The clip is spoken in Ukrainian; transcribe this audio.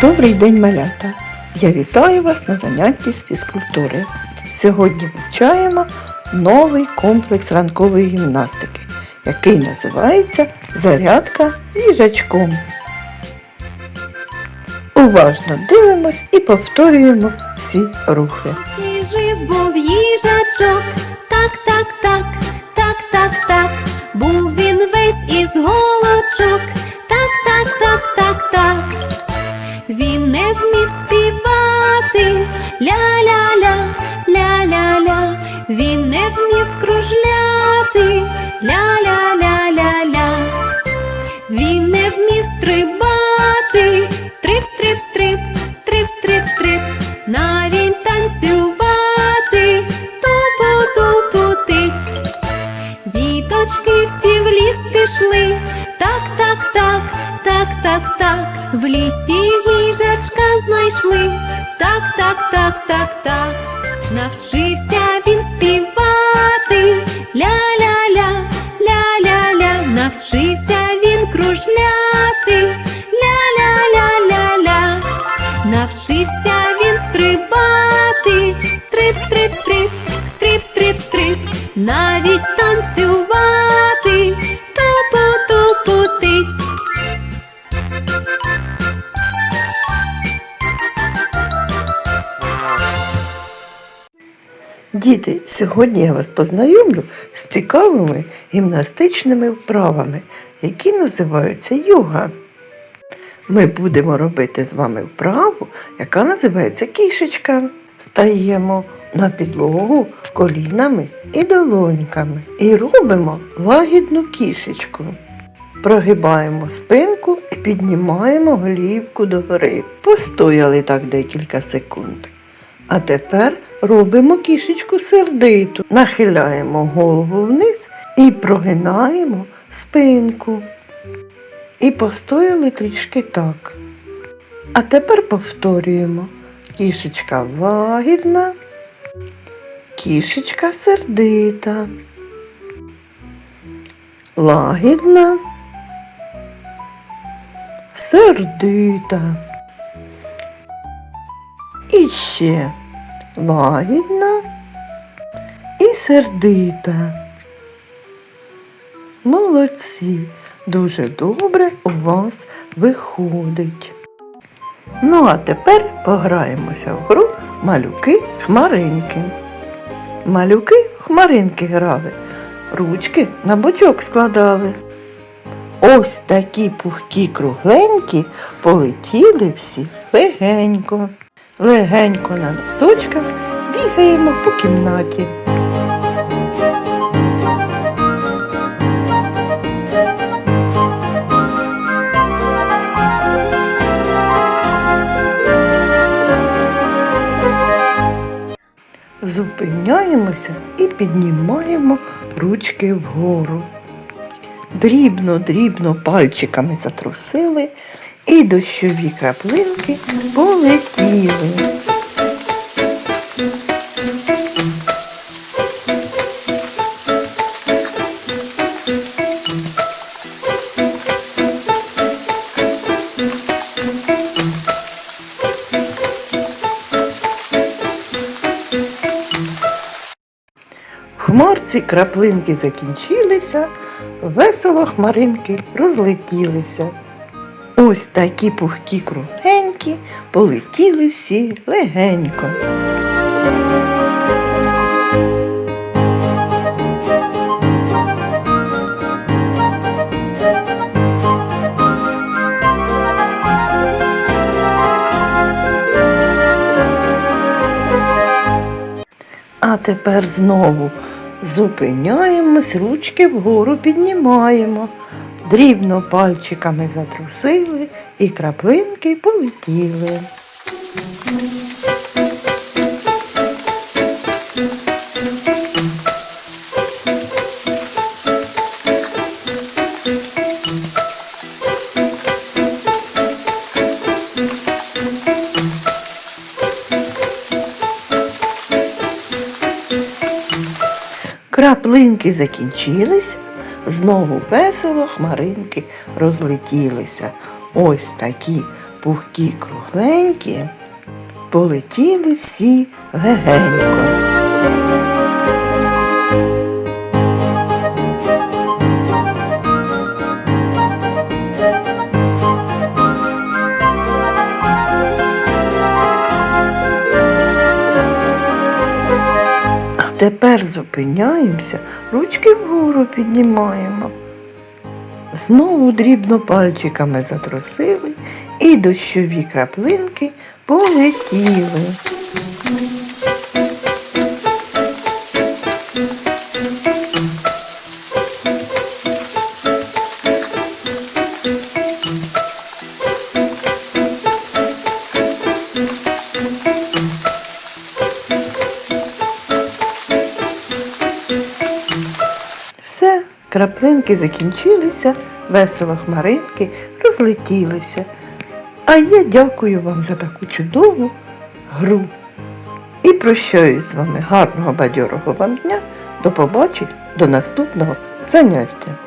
Добрий день, малята! Я вітаю вас на занятті з фізкультури. Сьогодні вивчаємо новий комплекс ранкової гімнастики, який називається Зарядка з їжачком. Уважно дивимось і повторюємо всі рухи. Жив був їжачок, так, так, так, так, так, так. Був він весь із голочок, стрибати, стрип, стрип, стрип, стрип, стрип, стрип, навіть танцювати, тупу, тупу. Діточки всі в ліс пішли, так, так, так, так, так, так. В лісі їжачка знайшли, так, так, так, так, так. Навчився Діти, сьогодні я вас познайомлю з цікавими гімнастичними вправами, які називаються йога. Ми будемо робити з вами вправу, яка називається кішечка. Стаємо на підлогу колінами і долоньками і робимо лагідну кішечку. Прогибаємо спинку і піднімаємо голівку догори. Постояли так декілька секунд. А тепер робимо кішечку сердиту. Нахиляємо голову вниз і прогинаємо спинку. І постояли трішки так. А тепер повторюємо. Кішечка лагідна, кішечка сердита. Лагідна, сердита. І ще лагідна і сердита. Молодці, дуже добре у вас виходить. Ну, а тепер пограємося в гру малюки-хмаринки. Малюки хмаринки грали, ручки на бочок складали. Ось такі пухкі кругленькі полетіли всі легенько. Легенько на носочках бігаємо по кімнаті. Зупиняємося і піднімаємо ручки вгору. Дрібно-дрібно пальчиками затрусили, і дощові краплинки полетіли. Хмарці краплинки закінчилися, весело хмаринки розлетілися. Ось такі пухкі кругенькі полетіли всі легенько. А тепер знову зупиняємось, ручки вгору піднімаємо. Дрібно пальчиками затрусили і краплинки полетіли. Краплинки закінчились, знову весело хмаринки розлетілися. Ось такі пухкі кругленькі, полетіли всі легенько. Тепер зупиняємося, ручки вгору піднімаємо. Знову дрібно пальчиками затрусили, і дощові краплинки полетіли. Краплинки закінчилися, весело хмаринки розлетілися. А я дякую вам за таку чудову гру. І прощаюсь з вами гарного бадьорого вам дня. До побачень, до наступного заняття.